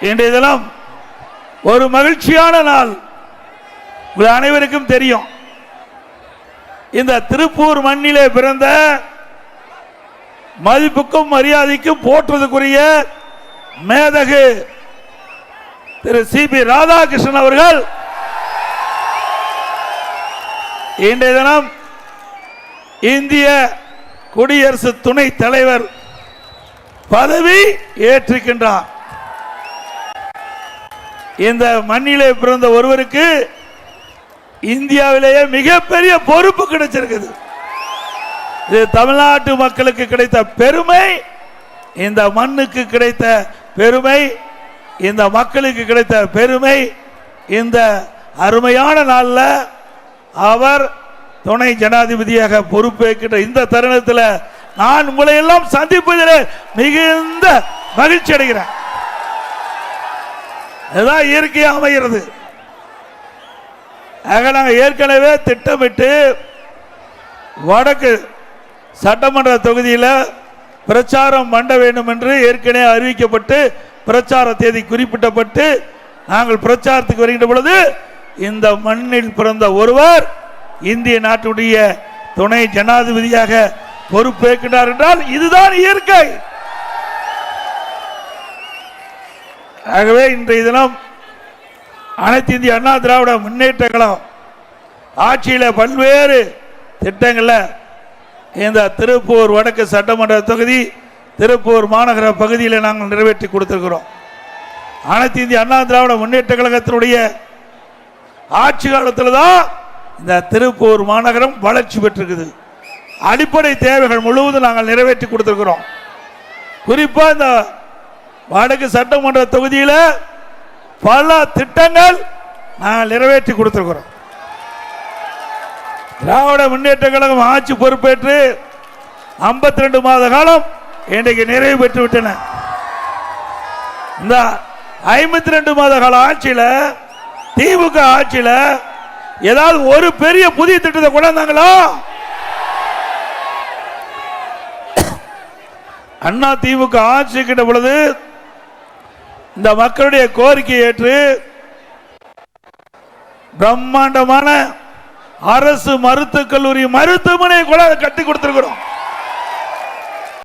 இன்றைய தினம் ஒரு மகிழ்ச்சியான நாள். உங்கள் அனைவருக்கும் தெரியும். இந்த திருப்பூர் மண்ணிலே பிறந்த மதிப்புக்கும் மரியாதைக்கும் போற்றுவதற்குரிய மேதகு திரு சி பி ராதாகிருஷ்ணன் அவர்கள் இன்றைய தினம் இந்திய குடியரசு துணைத் தலைவர் பதவி ஏற்றிருக்கின்றார் இந்த மண்ணிலே பிறந்த ஒருவருக்கு இந்தியாவிலேயே மிகப்பெரிய பொறுப்பு கிடைச்சிருக்குது. இது தமிழ்நாட்டு மக்களுக்கு கிடைத்த பெருமை இந்த மண்ணுக்கு கிடைத்த பெருமை இந்த மக்களுக்கு கிடைத்த பெருமை இந்த அருமையான நாளில் அவர் துணை ஜனாதிபதியாக பொறுப்பேற்கின்ற இந்த தருணத்தில் நான் உங்களை எல்லாம் சந்திப்பதில் மிகுந்த மகிழ்ச்சி அடைகிறேன். அதுதான் இயற்கையாக அமைகிறது. ஆக நாங்கள் ஏற்கனவே திட்டமிட்டு வடக்கு சட்டமன்ற தொகுதியில் பிரச்சாரம் பண்ண வேண்டும் என்று ஏற்கனவே அறிவிக்கப்பட்டு பிரச்சார தேதி குறிப்பிட்டப்பட்டு நாங்கள் பிரச்சாரத்துக்கு வருகின்ற பொழுது இந்த மண்ணில் பிறந்த ஒருவர் இந்திய நாட்டுடைய துணை ஜனாதிபதியாக பொறுப்பேற்கிறார் என்றால் இதுதான் இயற்கை. ஆகவே இன்றைய தினம் அனைத்து இந்திய அண்ணா திராவிட முன்னேற்ற கழகம் ஆட்சியில் பல்வேறு திட்டங்களில் இந்த திருப்பூர் வடக்கு சட்டமன்ற தொகுதி திருப்பூர் மாநகர பகுதியில் நாங்கள் நிறைவேற்றி கொடுத்துருக்கிறோம். அனைத்து இந்திய அண்ணா திராவிட முன்னேற்ற கழகத்தினுடைய ஆட்சி காலத்தில் தான் இந்த திருப்பூர் மாநகரம் வளர்ச்சி பெற்றிருக்குது. அடிப்படை தேவைகள் முழுவதும் நாங்கள் நிறைவேற்றி கொடுத்துருக்குறோம். குறிப்பாக இந்த வடக்கு சட்டமன்ற தொகுதியில் பல திட்டங்கள் நாங்கள் நிறைவேற்றி கொடுத்துருக்குறோம். திராவிட முன்னேற்ற கழகம் ஆட்சி பொறுப்பேற்று 52 ரெண்டு மாத காலம் இன்றைக்கு நிறைவு பெற்று விட்டன. இந்த ஐம்பத்தி ரெண்டு மாத கால ஆட்சியில் திமுக ஆட்சியில் ஏதாவது ஒரு பெரிய புதிய திட்டத்தை கொண்டாந்தாங்களா அண்ணா திமுக ஆட்சி கிட்ட பொழுது இந்த மக்களுடைய கோரிக்கை ஏற்று பிரம்மாண்டமான அரசு மருத்துவக் கல்லூரி மருத்துவமனை கூட கட்டி கொடுத்திருக்கிறோம்.